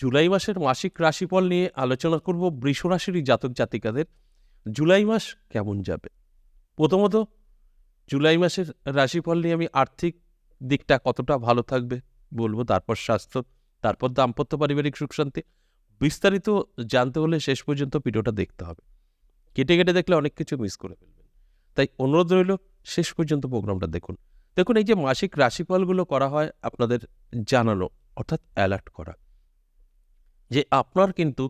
জুলাই মাসের মাসিক রাশিফল নিয়ে আলোচনা করব বৃষ জাতক জাতিকাদের। জুলাই মাস কেমন যাবে? প্রথমত, জুলাই মাসের রাশিফল নিয়ে আমি আর্থিক দিকটা কতটা ভালো থাকবে বলব, তারপর স্বাস্থ্য, তারপর দাম্পত্য পারিবারিক সুখ শান্তি। বিস্তারিত জানতে হলে শেষ পর্যন্ত ভিডিওটা দেখতে হবে। কেটে কেটে দেখলে অনেক কিছু মিস করে ফেলবেন। তাই অনুরোধ রইল, শেষ পর্যন্ত প্রোগ্রামটা দেখুন। দেখুন, এই যে মাসিক রাশিফলগুলো করা হয় আপনাদের জানানো অর্থাৎ অ্যালার্ট করা। যে আপনার কিন্তু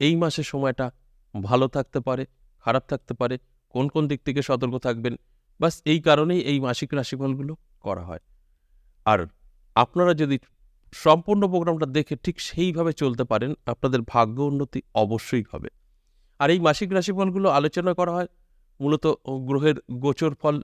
এই মাসের সময়টা ভালো থাকতে পারে, খারাপ থাকতে পারে, কোন কোন দিক থেকে সতর্ক থাকবেন, বাস এই কারণেই এই মাসিক রাশিফলগুলো করা হয়। আর আপনারা যদি সম্পূর্ণ প্রোগ্রামটা দেখে ঠিক সেইভাবে চলতে পারেন, আপনাদের ভাগ্য উন্নতি অবশ্যই হবে। আর এই মাসিক রাশিফলগুলো আলোচনা করা হয়, মূলত গ্রহের গোচর ফল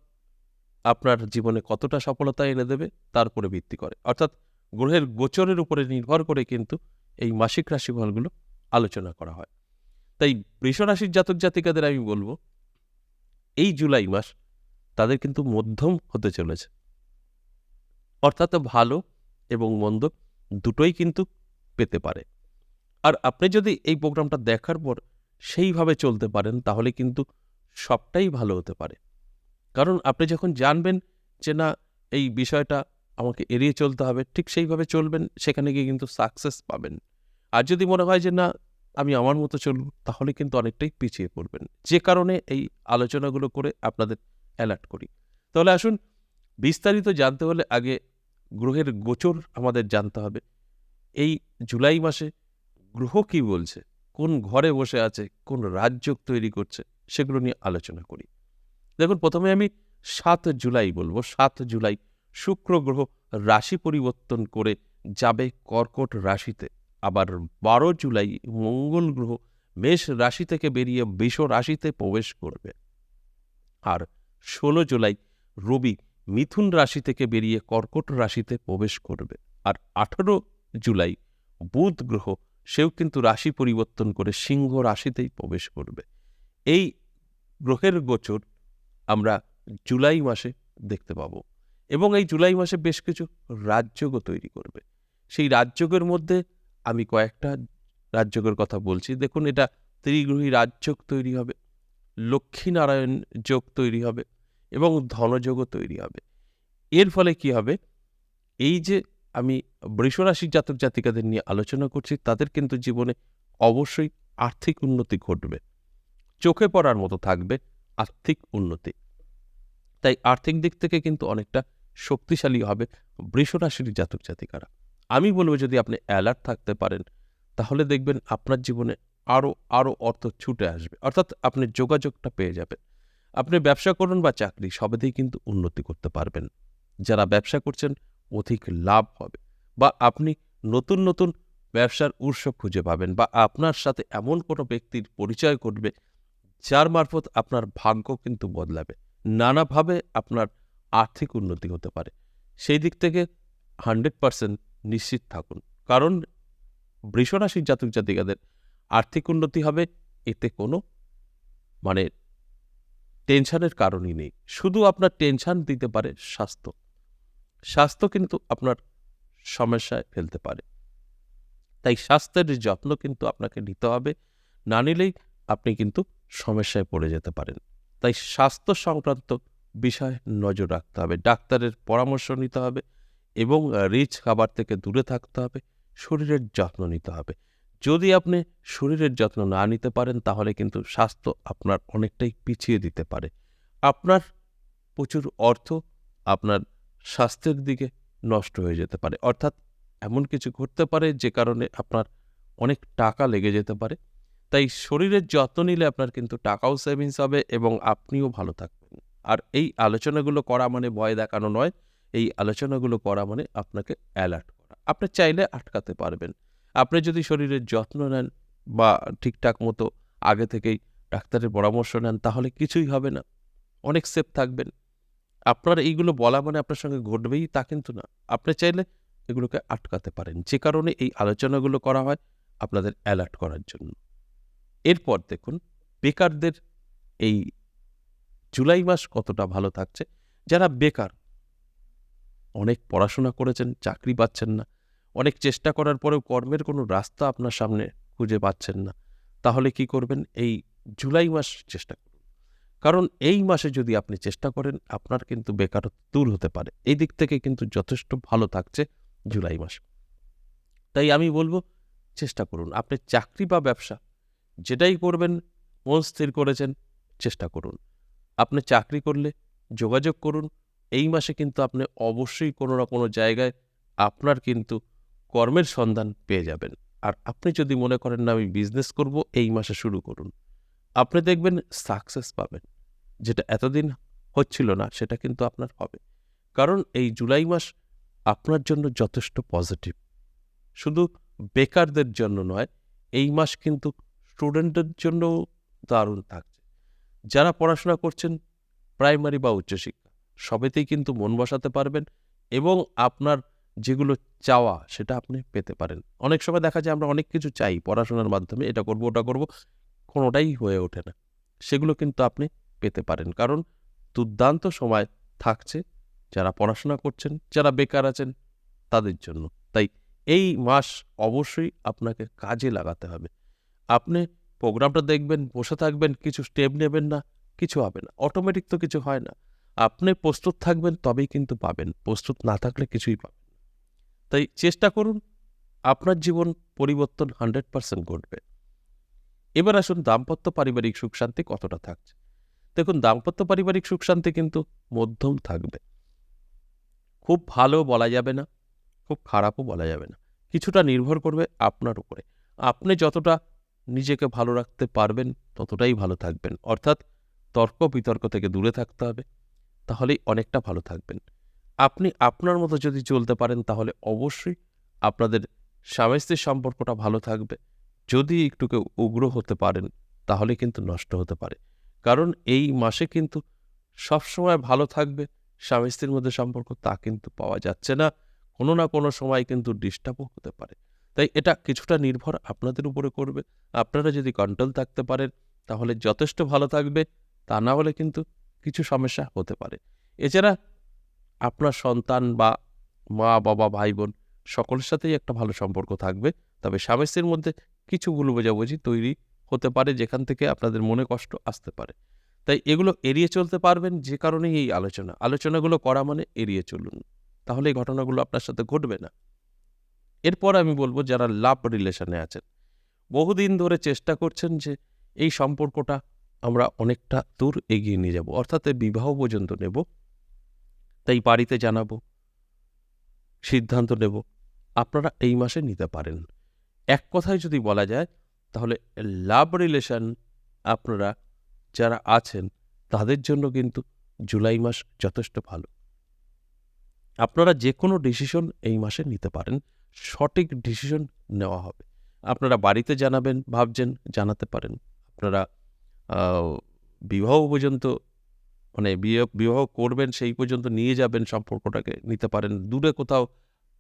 আপনার জীবনে কতটা সফলতা এনে দেবে, তার উপরে ভিত্তি করে। অর্থাৎ গ্রহের গোচরের উপরে নির্ভর করে কিন্তু এই মাসিক রাশিফলগুলো আলোচনা করা হয়। তাই বৃষ রাশির জাতক জাতিকাদের আমি বলব, এই জুলাই মাস তাদের কিন্তু মধ্যম হতে চলেছে। অর্থাৎ ভালো এবং মন্দ দুটোই কিন্তু পেতে পারে। আর আপনি যদি এই প্রোগ্রামটা দেখার পর সেইভাবে চলতে পারেন, তাহলে কিন্তু সবটাই ভালো হতে পারে। কারণ আপনি যখন জানবেন যে না, এই বিষয়টা আমাকে এড়িয়ে চলতে হবে, ঠিক সেইভাবে চলবেন, সেখানে গিয়ে কিন্তু সাকসেস পাবেন। আর যদি মনে হয় যে না, আমি আমার মতো চলব, তাহলে কিন্তু অনেকটাই পিছিয়ে পড়বেন। যে কারণে এই আলোচনাগুলো করে আপনাদের অ্যালার্ট করি। তাহলে আসুন, বিস্তারিত জানতে হলে আগে গ্রহের গোচর আমাদের জানতে হবে। এই জুলাই মাসে গ্রহ কি বলছে? কোন ঘরে বসে আছে? কোন রাজ্য তৈরি করছে? সেগুলো নিয়ে আলোচনা করি। দেখুন, প্রথমে আমি সাত জুলাই বলব, সাত জুলাই। শুক্র গ্রহ রাশি পরিবর্তন করে যাবে কর্কট রাশিতে। আবার বারো জুলাই মঙ্গল গ্রহ মেষ রাশি থেকে বেরিয়ে বৃষ রাশিতে প্রবেশ করবে। আর ষোলো জুলাই রবি মিথুন রাশি থেকে বেরিয়ে কর্কট রাশিতে প্রবেশ করবে। আর আঠারো জুলাই বুধ গ্রহ সেও কিন্তু রাশি পরিবর্তন করে সিংহ রাশিতেই প্রবেশ করবে। এই গ্রহের গোচর আমরা জুলাই মাসে দেখতে পাবো। এবং এই জুলাই মাসে বেশ কিছু রাজযোগও তৈরি করবে। সেই রাজযোগের মধ্যে আমি কয়েকটা রাজযোগের কথা বলছি। দেখুন, এটা ত্রিগ্রহী রাজযোগ তৈরি হবে, লক্ষ্মীনারায়ণ যোগ তৈরি হবে এবং ধনযোগও তৈরি হবে। এর ফলে কি হবে? এই যে আমি বৃষরাশির জাতক জাতিকাদের নিয়ে আলোচনা করছি, তাদের কিন্তু জীবনে অবশ্যই আর্থিক উন্নতি ঘটবে। চোখে পড়ার মতো থাকবে আর্থিক উন্নতি। তাই আর্থিক দিক থেকে কিন্তু অনেকটা শক্তিশালী হবে, বৃষরাশির জাতক জাতিকারা। আমি বলব যদি আপনি অ্যালার্ট থাকতে পারেন, তাহলে দেখবেন আপনার জীবনে আরও আরও অর্থ ছুটে আসবে। অর্থাৎ আপনি যোগাযোগটা পেয়ে যাবেন। আপনি ব্যবসা করুন বা চাকরি, সবেতেই কিন্তু উন্নতি করতে পারবেন। যারা ব্যবসা করছেন, অধিক লাভ হবে। বা আপনি নতুন নতুন ব্যবসার উৎস খুঁজে পাবেন বা আপনার সাথে এমন কোনো ব্যক্তির পরিচয় ঘটবে, যার মারফত আপনার ভাগ্য কিন্তু বদলাবে। নানাভাবে আপনার আর্থিক উন্নতি হতে পারে। সেই দিক থেকে হান্ড্রেড পারসেন্ট নিশ্চিত থাকুন। কারণ বৃষরাশির জাতক জাতিকাদের আর্থিক উন্নতি হবে, এতে কোনো মানে টেনশনের কারণই নেই। শুধু আপনার টেনশন দিতে পারে স্বাস্থ্য। স্বাস্থ্য কিন্তু আপনার সমস্যায় ফেলতে পারে। তাই স্বাস্থ্যের যত্ন কিন্তু আপনাকে নিতে হবে। না নিলেই আপনি কিন্তু সমস্যায় পড়ে যেতে পারেন। তাই স্বাস্থ্য সংক্রান্ত বিষয়ে নজর রাখতে হবে। ডাক্তারের পরামর্শ নিতে হবে এবং রিচ খাবার থেকে দূরে থাকতে হবে, শরীরের যত্ন নিতে হবে। যদি আপনি শরীরের যত্ন না নিতে পারেন, তাহলে কিন্তু স্বাস্থ্য আপনার অনেকটাই পিছিয়ে দিতে পারে। আপনার প্রচুর অর্থ আপনার স্বাস্থ্যের দিকে নষ্ট হয়ে যেতে পারে। অর্থাৎ এমন কিছু ঘটতে পারে যে কারণে আপনার অনেক টাকা লেগে যেতে পারে। তাই শরীরের যত্ন নিলে আপনার কিন্তু টাকাও সেভিংস হবে এবং আপনিও ভালো থাকবেন আর এই আলোচনাগুলো করা মানে ভয় দেখানো নয়, এই আলোচনাগুলো করা মানে আপনাকে অ্যালার্ট করা। আপনি চাইলে আটকাতে পারবেন। আপনি যদি শরীরের যত্ন নেন বা ঠিকঠাক মতো আগে থেকেই ডাক্তারের পরামর্শ নেন, তাহলে কিছুই হবে না। অনেক সেফ থাকবেন। আপনার এইগুলো বলা মানে আপনার সঙ্গে ঘটবেই তা কিন্তু না। আপনি চাইলে এগুলোকে আটকাতে পারেন। যে কারণে এই আলোচনাগুলো করা হয় আপনাদের অ্যালার্ট করার জন্য। এরপর দেখুন, বেকারদের এই জুলাই মাস কতটা ভালো থাকছে? যারা বেকার, অনেক পড়াশোনা করেছেন, চাকরি পাচ্ছেন না, অনেক চেষ্টা করার পরেও কর্মের কোনো রাস্তা আপনার সামনে খুঁজে পাচ্ছেন না, তাহলে কি করবেন? এই জুলাই মাস চেষ্টা করুন। কারণ এই মাসে যদি আপনি চেষ্টা করেন, আপনার কিন্তু বেকারত্ব দূর হতে পারে। এই দিক থেকে কিন্তু যথেষ্ট ভালো থাকছে জুলাই মাস। তাই আমি বলব, চেষ্টা করুন। আপনি চাকরি বা ব্যবসা, যেটাই করবেন, মন স্থির করেছেন, চেষ্টা করুন। আপনি চাকরি করলে যোগাযোগ করুন। এই মাসে কিন্তু আপনি অবশ্যই কোনো না কোনো জায়গায় আপনার কিন্তু কর্মের সন্ধান পেয়ে যাবেন। আর আপনি যদি মনে করেন না আমি বিজনেস করব, এই মাসে শুরু করুন। আপনি দেখবেন সাকসেস পাবেন। যেটা এতদিন হচ্ছিল না, সেটা কিন্তু আপনার হবে। কারণ এই জুলাই মাস আপনার জন্য যথেষ্ট পজিটিভ শুধু বেকারদের জন্য নয়, এই মাস কিন্তু স্টুডেন্টদের জন্যও দারুণ থাকছে। যারা পড়াশোনা করছেন প্রাইমারি বা উচ্চশিক্ষা, সবেতেই কিন্তু মন বসাতে পারবেন এবং আপনার যেগুলো চাওয়া সেটা আপনি পেতে পারেন। অনেক সময় দেখা যায় আমরা অনেক কিছু চাই পড়াশোনার মাধ্যমে, এটা করব, ওটা করব, কোনোটাই হয়ে ওঠে না। সেগুলো কিন্তু আপনি পেতে পারেন। কারণ দুর্দান্ত সময় থাকছে যারা পড়াশোনা করছেন, যারা বেকার আছেন তাদের জন্য। তাই এই মাস অবশ্যই আপনাকে কাজে লাগাতে হবে। আপনি প্রোগ্রামটা দেখবেন, বসে থাকবেন, কিছু স্টেপ নেবেন না, কিছু হবে না অটোমেটিক তো কিছু হয় না। আপনি প্রস্তুত থাকবেন, তবেই কিন্তু পাবেন, প্রস্তুত না থাকলে কিছুই পাবেন তাই চেষ্টা করুন, আপনার জীবন পরিবর্তন হান্ড্রেড পার্সেন্ট ঘটবে। এবার আসুন, দাম্পত্য পারিবারিক সুখ শান্তি কতটা থাকছে? দেখুন, দাম্পত্য পারিবারিক সুখ শান্তি কিন্তু মধ্যম থাকবে। খুব ভালো বলা যাবে না, খুব খারাপও বলা যাবে না। কিছুটা নির্ভর করবে আপনার উপরে। আপনি যতটা নিজেকে ভালো রাখতে পারবেন, ততটাই ভালো থাকবেন। অর্থাৎ তর্ক বিতর্ক থেকে দূরে থাকতে হবে, তাহলেই অনেকটা ভালো থাকবেন। আপনি আপনার মতো যদি চলতে পারেন, তাহলে অবশ্যই আপনাদের স্বামী স্ত্রীর সম্পর্কটা ভালো থাকবে। যদি একটু কেউ উগ্র হতে পারেন, তাহলে কিন্তু নষ্ট হতে পারে। কারণ এই মাসে কিন্তু সবসময় ভালো থাকবে স্বামী স্ত্রীর মধ্যে সম্পর্ক, তা কিন্তু পাওয়া যাচ্ছে না। কোনো না কোনো সময় কিন্তু ডিস্টার্বও হতে পারে। তাই এটা কিছুটা নির্ভর আপনাদের উপরে করবে। আপনারা যদি কন্ট্রোল থাকতে পারেন, তাহলে যথেষ্ট ভালো থাকবে। তা না হলে কিন্তু কিছু সমস্যা হতে পারে। এছাড়া আপনার সন্তান বা মা, বাবা ভাই বোন সকলের সাথেই একটা ভালো সম্পর্ক থাকবে। তবে স্বামী স্ত্রীর মধ্যে কিছু ভুল বোঝাবুঝি তৈরি হতে পারে, যেখান থেকে আপনাদের মনে কষ্ট আসতে পারে। তাই এগুলো এড়িয়ে চলতে পারবেন, যে কারণেই এই আলোচনা। আলোচনাগুলো করা মানে এড়িয়ে চলুন। তাহলে এই ঘটনাগুলো আপনার সাথে ঘটবে না। এরপর আমি বলব যারা লাভ রিলেশনে আছেন, বহুদিন ধরে চেষ্টা করছেন যে এই সম্পর্কটা আমরা অনেকটা দূর এগিয়ে নিয়ে যাব। অর্থাৎ বিবাহ পর্যন্ত নেব, তাই বাড়িতে জানাব, সিদ্ধান্ত নেব, আপনারা এই মাসে নিতে পারেন। এক কথায় যদি বলা যায়, তাহলে লাভ রিলেশন আপনারা যারা আছেন, তাদের জন্য কিন্তু জুলাই মাস যথেষ্ট ভালো। আপনারা যে কোনো ডিসিশন এই মাসে নিতে পারেন। সঠিক ডিসিশন নেওয়া হবে। আপনারা বাড়িতে জানাবেন, ভাবছেন, জানাতে পারেন। আপনারা বিবাহ পর্যন্ত মানে বিয়ে, বিবাহ করবেন, সেই পর্যন্ত নিয়ে যাবেন, সম্পর্কটাকে নিতে পারেন। দূরে কোথাও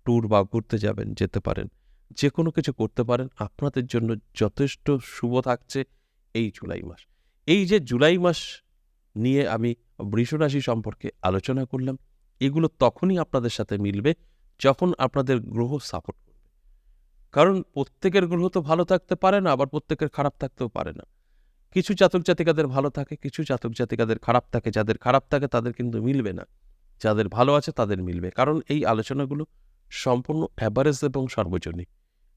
ট্যুর বা ঘুরতে যাবেন, যেতে পারেন। যে কোনো কিছু করতে পারেন। আপনাদের জন্য যথেষ্ট শুভ থাকছে এই জুলাই মাস। এই যে জুলাই মাস নিয়ে আমি বৃষরাশি সম্পর্কে আলোচনা করলাম, এগুলো তখনই আপনাদের সাথে মিলবে যখন আপনাদের গ্রহ সাপোর্ট করবে। কারণ প্রত্যেকের গ্রহ তো ভালো থাকতে পারে না, আবার প্রত্যেকের খারাপ থাকতেও পারে না। কিছু জাতক জাতিকাদের ভালো থাকে, কিছু জাতক জাতিকাদের খারাপ থাকে। যাদের খারাপ থাকে, তাদের কিন্তু মিলবে না। যাদের ভালো আছে, তাদের মিলবে। কারণ এই আলোচনাগুলো সম্পূর্ণ অ্যাভারেজ এবং সর্বজনীন।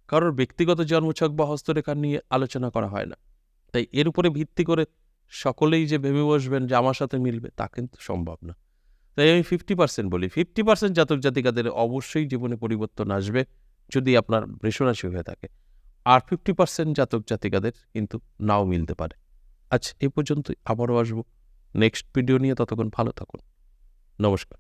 কারোর ব্যক্তিগত জন্মছক বা হস্তরেখা নিয়ে আলোচনা করা হয় না। তাই এর উপরে ভিত্তি করে সকলেই যে ভেবে বসবেন যে আমার সাথে মিলবে, তা কিন্তু সম্ভব না। তাই আমি ফিফটি পার্সেন্ট বলি। ফিফটি পার্সেন্ট জাতক জাতিকাদের অবশ্যই জীবনে পরিবর্তন আসবে যদি আপনার বৃষরাশি হয়ে থাকে। আর ফিফটি পার্সেন্ট জাতক জাতিকাদের কিন্তু নাও মিলতে পারে। আচ্ছা এ পর্যন্ত আবারও আসব। নেক্সট ভিডিও নিয়ে ততক্ষণ ভালো থাকুন। নমস্কার।